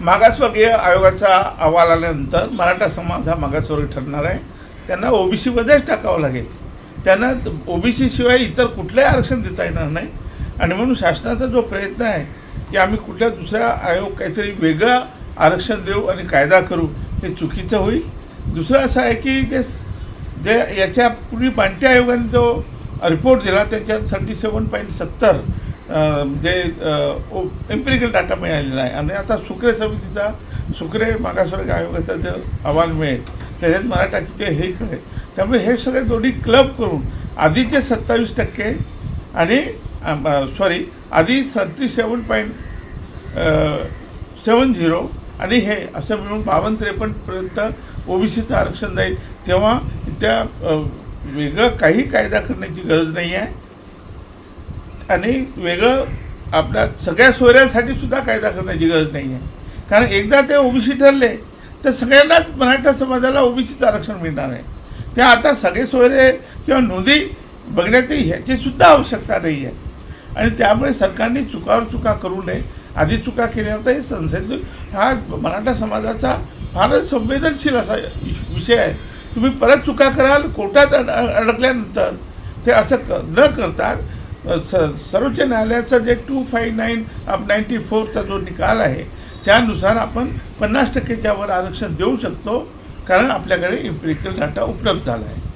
मागासवर्गीय आयोगाचा अहवाल आल्यानंतर मराठा समाज हा मागासवर्ग ठरणार आहे. त्यांना ओबीसीमध्येच टाकावं लागेल. त्यांना ओबीसी शिवाय इतर कुठलंही आरक्षण देता येणार नाही. आणि म्हणून शासनाचा जो प्रयत्न आहे की आम्ही कुठल्या दुसऱ्या आयोग काहीतरी वेगळं आरक्षण देऊ आणि कायदा करू हे चुकीचं होईल. दुसरं असं आहे की जे जे याच्या पूर्वी बांटी आयोगाने जो रिपोर्ट दिला त्याच्यात थर्टी सेवन पॉईंट सत्तर जे एम्पिरिकल डाटा मिळालेला आहे. आणि आता सुक्रे समितीचा सुक्रे मागासवर्ग आयोगाचा जो अहवाल मिळेल त्याच्यात मराठाचे हे कळेल त्यामुळे हे सगळे दोन्ही क्लब करून आधीचे सत्तावीस टक्के आणि सॉरी आधी सत्तीस सेवन पॉईंट सेवन झिरो आणि हे असं मिळून बावन्न त्रेपन्नपर्यंत ओबीसीचं आरक्षण जाईल. तेव्हा त्या वेगळं काही कायदा करण्याची गरज नाही आहे. आणि वेगळं आपल्या सगळ्या सोयऱ्यांसाठी सुद्धा कायदा करण्याची गरज नाही आहे कारण एकदा ते ओबीसी ठरले तर सगळ्यांनाच मराठा समाजाला ओबीसीचं आरक्षण मिळणार आहे. त्या आता सगळे सोयरे किंवा नोंदी बघण्याची ह्याची सुद्धा आवश्यकता नाही आहे आणि त्यामुळे सरकारने चुकावर चुका करू नये आधी चुका केल्या होत्या हे संसद हा मराठा समाजाचा फारच संवेदनशील असा विषय आहे. तुम्ही परत चुका कराल कोर्टात अड अडकल्यानंतर ते असं क न करता स सर्वोच्च न्यायालयाचा जे two five nine of ninety फोरचा जो निकाल आहे त्यानुसार आपण पन्नास टक्केच्या वर आरक्षण देऊ शकतो कारण आपल्याकडे इम्पिरिकल डाटा उपलब्ध झाला आहे.